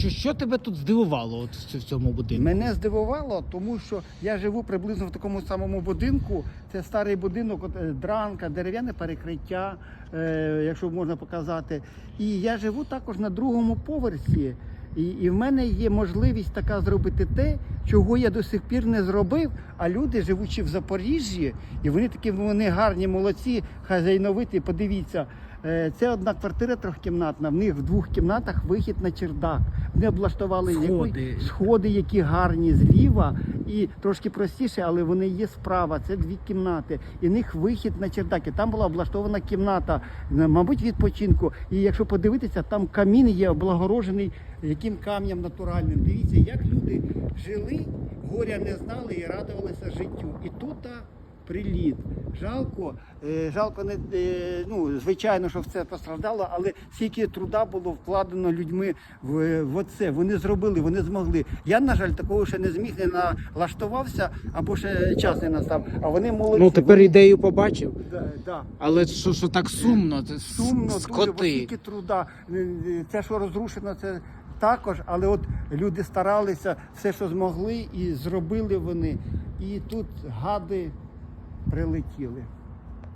Що, що тебе тут здивувало от в цьому будинку? Мене здивувало, тому що я живу приблизно в такому самому будинку. Це старий будинок, от, е, дранка, дерев'яне перекриття, е, якщо можна показати. І я живу також на другому поверсі. І, і в мене є можливість така зробити те, чого я до сих пір не зробив. А люди, живучи в Запоріжжі, і вони такі вони гарні, молодці, хазяйновиті. Подивіться, це одна квартира трьохкімнатна. В них в двох кімнатах вихід на чердак. Вони облаштували Сходи. який- сходи, які гарні зліва, і трошки простіше, але вони є справа. Це дві кімнати. І в них вихід на чердак. І там була облаштована кімната, е, мабуть, відпочинку. І якщо подивитися, там камін є облагорожений яким камням натуральним. Дивіться, як люди жили, горя не знали і радувалися життю. І тут а, приліт. Жалко, е, жалко не е, ну, звичайно, що все постраждало, але скільки труда було вкладено людьми в, в оце. Вони зробили, вони змогли. Я, на жаль, такого ще не зміг, не налаштувався або ще час не настав. А вони молодці. Ну тепер ідею побачив. Да, да. Але що, що так сумно, це Сумно, дуже, скільки труда. Е, Це, що розрушено, це також, але от люди старалися все, що змогли, і зробили вони. І тут гади прилетіли.